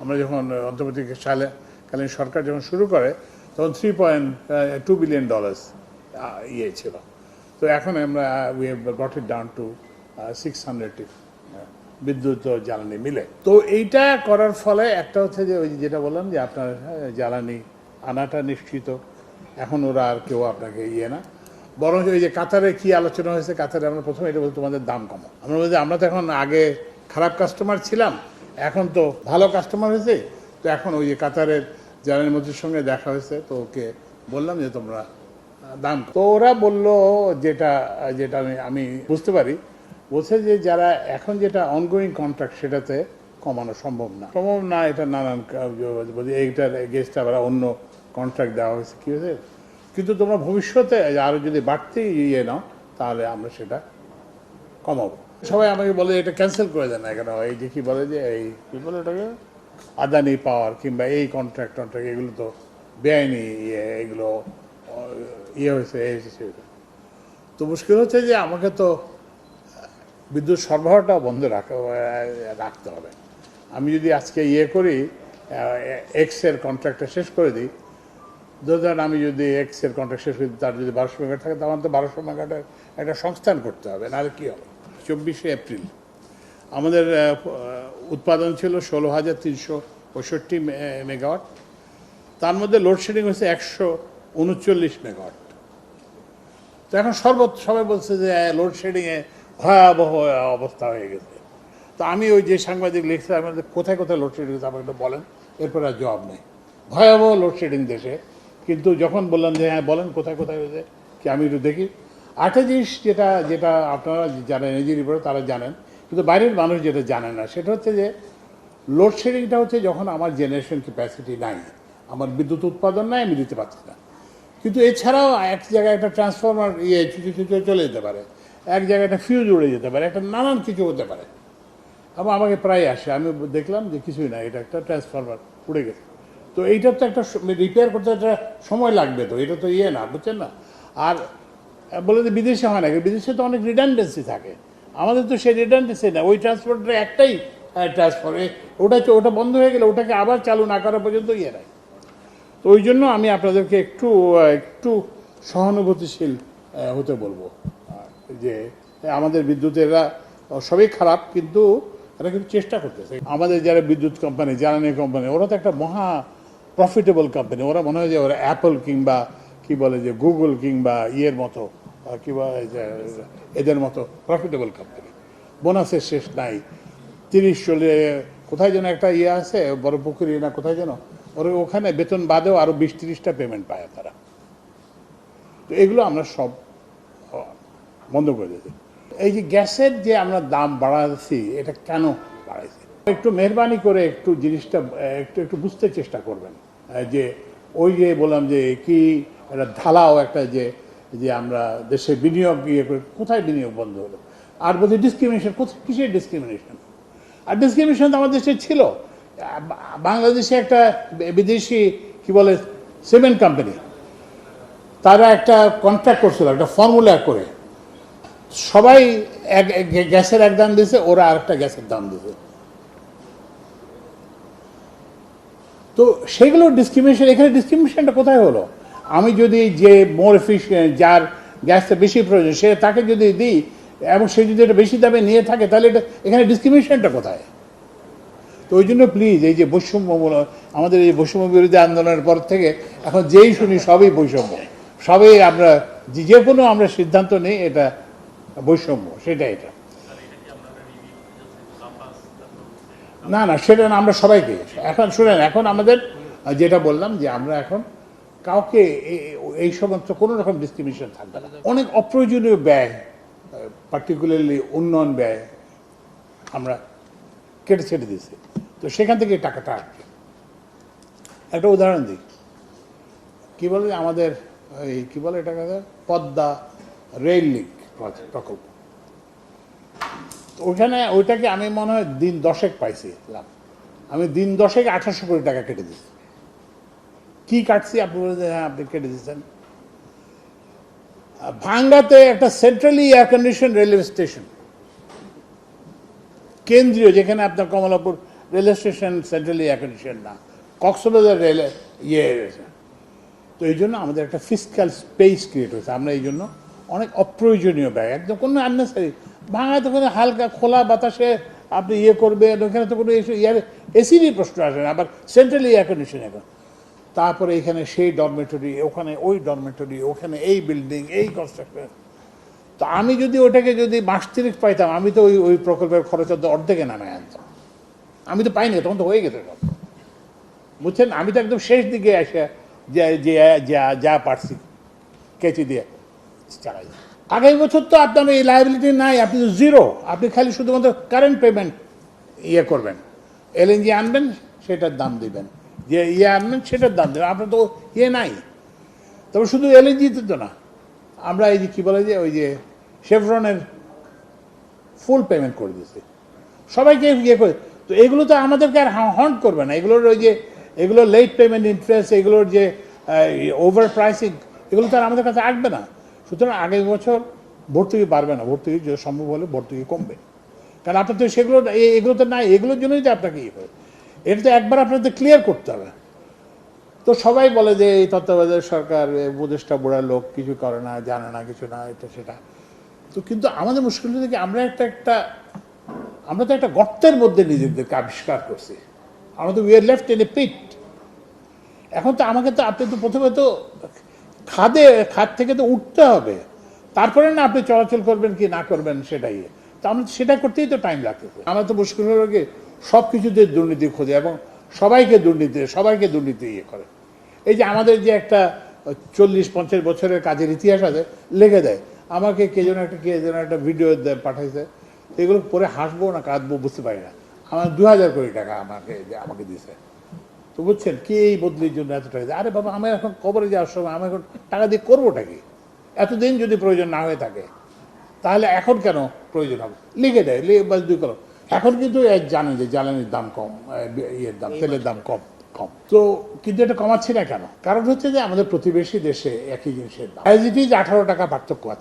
আমরা যখন অন্তর্বর্তী সালে কালীন সরকার যখন শুরু করে, তখন three point two billion dollars ইয়ে ছিল। তো এখন আমরা we have brought it down to six hundred বিদ্যুৎ জ্বালানি মিলে। তো এইটা করার ফলে একটা হচ্ছে যে, ওই যেটা বললাম যে আপনার জ্বালানি আনাটা নিশ্চিত। এখন ওরা আর কেউ আপনাকে ইয়ে না। বরং ওই যে কাতারে কি আলোচনা হয়েছে, কাতারে আমরা প্রথমে এটা বলতে তোমাদের দাম কমো আমরা বলছি আমরা তো এখন আগে খারাপ কাস্টমার ছিলাম এখন তো ভালো কাস্টমার হয়েছে, তো এখন ওই যে কাতারের জ্বালানি মন্ত্রীর সঙ্গে দেখা হয়েছে, তো ওকে বললাম যে তোমরা দাম তো ওরা বলল যেটা যেটা আমি আমি বুঝতে পারি। বলছে যে যারা এখন যেটা অনগোয়িং কন্ট্রাক্ট সেটাতে কমানো সম্ভব না। সম্ভব না, এটা নানান এইটার এগেস্ট আবার অন্য কন্ট্রাক্ট দেওয়া হয়েছে, কী হয়েছে? কিন্তু তোমরা ভবিষ্যতে আরও যদি বাড়তি ইয়ে নাও, তাহলে আমরা সেটা কমাবো। সবাই আমাকে বলে এটা ক্যান্সেল করে দেন না কেন? এই যে কি বলে যে এই কি বলে এটাকে? আদানি পাওয়ার কিংবা এই কন্ট্রাক্ট টন্ট্রাক্ট এগুলো তো বেআইনি ইয়ে এগুলো ইয়ে হয়েছে এই হয়েছে। তো মুশকিল হচ্ছে যে আমাকে তো বিদ্যুৎ সরবরাহটা বন্ধ রাখা রাখতে হবে। আমি যদি আজকে ইয়ে করি এক্সের কন্ট্রাক্টটা শেষ করে দিই ধরেন আমি যদি এক্সের কন্ট্রাক্ট শেষ করি, তার যদি বারোশো মেগাট থাকে তখন তো বারোশো মেগাটের একটা সংস্থান করতে হবে, নাহলে কী হবে? চব্বিশে এপ্রিল। আমাদের উৎপাদন ছিল ষোলো হাজার তিনশো পঁয়ষট্টি মেগাওয়াট। তার মধ্যে লোডশেডিং হয়েছে একশো উনচল্লিশ মেগাওয়াট। তো এখন সর্বত, সবাই বলছে যে লোডশেডিংয়ে ভয়াবহ অবস্থা হয়ে গেছে। তো আমি ওই যে সাংবাদিক লিখছে আমাদের কোথায় কোথায় লোডশেডিং হয়েছে, আমাকে বলেন। এরপর আর জবাব নেই। ভয়াবহ লোডশেডিং দেশে। কিন্তু যখন বললাম যে হ্যাঁ বলেন, কোথায় কোথায় হয়েছে, কি আমি একটু দেখি। আরেকটা জিনিস যেটা যেটা আপনারা যারা এনার্জি রিপোর্ট তারা জানেন, কিন্তু বাইরের মানুষ যেটা জানে না, সেটা হচ্ছে যে লোডশেডিংটা হচ্ছে যখন আমার জেনারেশন ক্যাপাসিটি নাই, আমার বিদ্যুৎ উৎপাদন নাই, আমি দিতে পারছি না। কিন্তু এছাড়াও এক জায়গায় একটা ট্রান্সফরমার ইয়ে চুচু চুচু চলে যেতে পারে, এক জায়গায় একটা ফিউজ উড়ে যেতে পারে, একটা নানান কিছু হতে পারে। এবং আমাকে প্রায় আসে, আমি দেখলাম যে কিছুই না, এটা একটা ট্রান্সফরমার উড়ে গেছে। তো এইটার তো একটা রিপেয়ার করতে একটা সময় লাগবে তো, এটা তো ইয়ে না, বুঝছেন না? আর বলে যে বিদেশে হয় না বিদেশে তো অনেক রিডান্ডেন্সি থাকে। আমাদের তো সেই রিডান্ডেন্সি না, ওই ট্রান্সপোর্টের একটাই ট্রান্সফার ওটা ওটা বন্ধ হয়ে গেলে ওটাকে আবার চালু না করা পর্যন্ত ইয়ে নাই। তো ওই জন্য আমি আপনাদেরকে একটু একটু সহানুভূতিশীল হতে বলব। যে, আমাদের বিদ্যুতেরা সবই খারাপ, কিন্তু এরা কিন্তু চেষ্টা করতেছে। আমাদের যারা বিদ্যুৎ কোম্পানি জ্বালানি কোম্পানি ওরা তো একটা মহা প্রফিটেবল কোম্পানি ওরা মনে হয় যে ওরা অ্যাপল কিংবা কি বলে যে গুগল কিংবা ইয়ের মতো কি বলে এদের মতো প্রফিটেবল কোম্পানি বোনাসের শেষ নাই। তিরিশ চলে কোথায় যেন একটা ইয়ে আছে, বড় পুকুরি না, কোথায় যেন? ওর ওখানে বেতন বাদেও আরও বিশ তিরিশটা পেমেন্ট পায় তারা। তো এগুলো আমরা সব বন্ধ করে দিয়েছি। এই যে গ্যাসের যে আমরা দাম বাড়াচ্ছি, এটা কেন বাড়াইছে? একটু মেহরবানি করে একটু জিনিসটা, একটু একটু বুঝতে চেষ্টা করবেন। যে ওই যে বললাম যে কি একটা ঢালাও একটা যে যে আমরা দেশে বিনিয়োগ ইয়ে করে, কোথায় বিনিয়োগ বন্ধ হলো? আর বলছি ডিসক্রিমিনেশন কিসের ডিসক্রিমিনেশন আর ডিসক্রিমিনেশন তো আমাদের দেশে ছিল। বাংলাদেশে একটা বিদেশি, কি বলে সিমেন্ট কোম্পানি তারা একটা কন্ট্রাক্ট করছিল, একটা ফর্মুলা করে। সবাই এক- গ্যাসের এক দাম দিয়েছে, ওরা আরেকটা গ্যাসের দাম দিয়েছে। তো সেগুলো ডিসক্রিমিনেশন এখানে ডিসক্রিমিনেশনটা কোথায় হলো? আমি যদি যে মোর এফিসিয়েন্ট যার গ্যাসটা বেশি প্রয়োজন, সে তাকে যদি দিই, এবং সে যদি এটা বেশি দামে নিয়ে থাকে, তাহলে এটা, এখানে ডিসক্রিমিনেশনটা কোথায়? তো ওই জন্য প্লিজ এই যে বৈষম্যমূলক, আমাদের এই বৈষম্য বিরোধী আন্দোলনের পর থেকে, এখন যেই শুনি সবই বৈষম্য। সবই আমরা, যে কোনো আমরা সিদ্ধান্ত নিই, এটা বৈষম্য সেটা এটা। না না, সেটা না, আমরা সবাইকে এখন শুনেন, এখন আমাদের যেটা বললাম যে আমরা এখন কাউকে এই সমস্ত কোনো রকম ডিসক্রিমিনেশন থাকবে না। অনেক অপ্রয়োজনীয় ব্যয় পার্টিকুলারলি উন্নয়ন ব্যয় আমরা কেটে ছেড়ে দিয়েছি। তো সেখান থেকে টাকাটা আসবে একটা উদাহরণ দিই। কি বলে আমাদের, এই কি বলে এটাকে? পদ্মা রেল লিঙ্ক প্রকল্প। ওখানে ওইটাকে আমি মনে হয় দিন দশেক পাইছিলাম আমি দিন দশেক আঠারোশো কোটি টাকা কেটে দিয়েছি কি কাটছি আপনি হ্যাঁ আপনি কেটে দিচ্ছেন। ভাঙ্গাতে একটা centrally air condition railway station কেন্দ্রীয়, যেখানে আপনার Kamalapur rail station centrally air condition না। কক্সবাজার রেল ইয়ে তো এই জন্য আমাদের একটা ফিজিক্যাল স্পেস ক্রিয়েট হয়েছে। আমরা এই জন্য অনেক অপ্রয়োজনীয় ব্যয়, একদম কোনো আননেসারি ভাঙায় তো কোনো হালকা খোলা বাতাসে আপনি ইয়ে করবেন, ওখানে তো কোনো ইয়ার এসিরই প্রশ্ন আসে না, আবার সেন্ট্রাল এয়ার কন্ডিশন এখন। তারপরে এখানে সেই ডরমেটরি ওখানে ওই ডরমেটরি ওখানে এই বিল্ডিং এই কনস্ট্রাকশন তো আমি যদি ওটাকে যদি মাস তিরিশ পাইতাম, আমি তো ওই ওই প্রকল্পের খরচ অর্ধেকে নামে আনতাম। আমি তো পাইনি, তখন তো হয়ে গেছে সব। বুঝছেন? আমি তো একদম শেষ দিকে যে যে, যা যা পারছি, কেচি দিয়ে চালাই। আগামী বছর তো আপনার এই লাইবিলিটি নাই, আপনি তো জিরো আপনি খালি শুধুমাত্র কারেন্ট পেমেন্ট ইয়ে করবেন। এলএনজি আনবেন, সেটার দাম দিবেন। যে ইয়ে আনবেন, সেটার দাম দেবেন। আপনার তো ইয়ে নাই। তবে শুধু এলএনজিতে তো না। আমরা এই যে কী বলে যে, ওই যে শেভরনের ফুল পেমেন্ট করে দিয়েছি। সবাইকে ইয়ে করে তো এগুলো তো আমাদেরকে আর হন্ট করবে না। এগুলোর ওই যে এগুলো লেট পেমেন্ট ইন্টারেস্ট এগুলোর যে ওভার প্রাইসিং এগুলো তো আর আমাদের কাছে আসবে না। সুতরাং আগের বছর ভর্তুকি বাড়বে না, ভর্তুকি যে সম্ভব হলে ভর্তুকি কমবে। কারণ আপনার তো সেগুলো এগুলো তো নাই এগুলোর জন্যই তো আপনাকে ইয়ে করে এটা তো একবার আপনাদের ক্লিয়ার করতে হবে। তো সবাই বলে যে এই তত্ত্বাবধায়ক সরকার উপদেষ্টা বুড়া লোক কিছু করে না, জানে না, কিছু না, এটা সেটা। তো কিন্তু আমাদের মুশকিল হচ্ছে কি, আমরা একটা একটা, আমরা তো একটা গর্তের মধ্যে নিজেদেরকে আবিষ্কার করছি। আমরা তো we're left in a pit এখন তো আমাকে তো, আপনি তো প্রথমে তো খাদে, খাদ থেকে তো উঠতে হবে। তারপরে না আপনি চলাচল করবেন কি না করবেন সেটাই। তো আমরা সেটা করতেই তো টাইম লাগতেছে। আমরা তো মুশকিল হলো কি সব কিছুতে দুর্নীতি খোঁজে এবং সবাইকে দুর্নীতি সবাইকে দুর্নীতি ইয়ে করে। এই যে আমাদের যে একটা চল্লিশ, পঞ্চাশ বছরের কাজের ইতিহাস আছে, লেগে দেয় আমাকে কে যেন একটা, কে যেন একটা ভিডিও পাঠাইছে। এগুলো পরে হাসবো না, কাঁদবো, বুঝতে পারি না। আমার দু হাজার কোটি টাকা আমাকে আমাকে দিয়েছে। তো বুঝছেন কি এই বদলির জন্য এত টাকা? আরে বাবা আমি এখন কবরে যাওয়ার সময় আমি এখন টাকা দিয়ে করবোটা কি? এতদিন যদি প্রয়োজন না হয়ে থাকে তাহলে এখন কেন প্রয়োজন হবে? লিখে দেয় লিখে বাস দুই কলম। এখন কিন্তু এ জানেন যে জ্বালানির দাম কম ইয়ের দাম তেলের দাম কম কম। তো কিন্তু এটা কমাচ্ছি না কেন? কারণ হচ্ছে যে আমাদের প্রতিবেশী দেশে একই জিনিসের দাম। অ্যাজ ইট ইজ আঠারো টাকা পার্থক্য আছে।